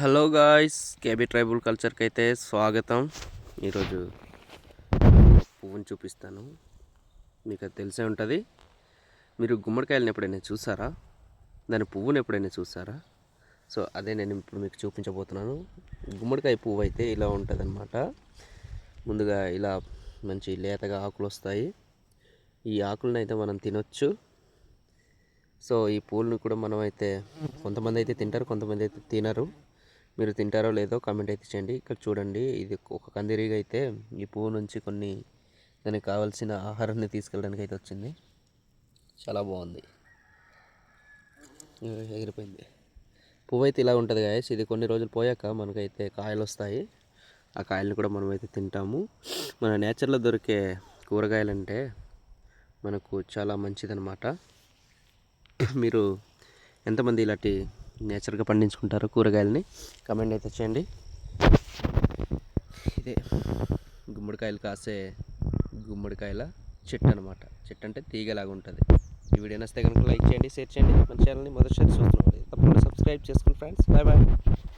Hello guys KB tribal కల్చర్కి అయితే స్వాగతం. ఈరోజు పువ్వుని చూపిస్తాను. మీకు అది తెలిసే ఉంటుంది. మీరు గుమ్మడికాయలను ఎప్పుడైనా చూసారా? దాని పువ్వుని ఎప్పుడైనా చూసారా? సో అదే నేను ఇప్పుడు మీకు చూపించబోతున్నాను. గుమ్మడికాయ పువ్వు అయితే ఇలా ఉంటుంది ముందుగా ఇలా మంచి లేతగా ఆకులు వస్తాయి. ఈ ఆకులను అయితే మనం తినొచ్చు. సో ఈ పూలను కూడా మనం అయితే కొంతమంది అయితే తింటారు కొంతమంది అయితే తినరు. మీరు తింటారో లేదో కామెంట్ అయితే చేయండి. ఇక్కడ చూడండి ఇది ఒక కందిరీగ అయితే ఈ పువ్వు నుంచి కొన్ని దానికి కావాల్సిన ఆహారాన్ని తీసుకెళ్ళడానికి అయితే వచ్చింది. చాలా బాగుంది. ఎగిరిపోయింది. పువ్వు అయితే ఇలా ఉంటుంది గాయస్ ఇది కొన్ని రోజులు పోయాక మనకైతే కాయలు వస్తాయి. ఆ కాయలను కూడా మనం అయితే తింటాము. మన నేచర్లో దొరికే కూరగాయలంటే మనకు చాలా మంచిదన్నమాట. మీరు ఎంతమంది ఇలాంటి నేచర్గా పండించుకుంటారో కూరగాయలని. కమెంట్ అయితే చేయండి. ఇదే గుమ్మడికాయలు కాసే గుమ్మడికాయల చెట్టు అనమాట చెట్టు అంటే తీగలాగా ఉంటుంది. ఈ వీడియో నచ్చితే కనుక లైక్ చేయండి షేర్ చేయండి. మన ఛానల్ని మొదటిసారి చూస్తున్నాం తప్పకుండా సబ్స్క్రైబ్ చేసుకోండి ఫ్రెండ్స్ బాయ్ బాయ్.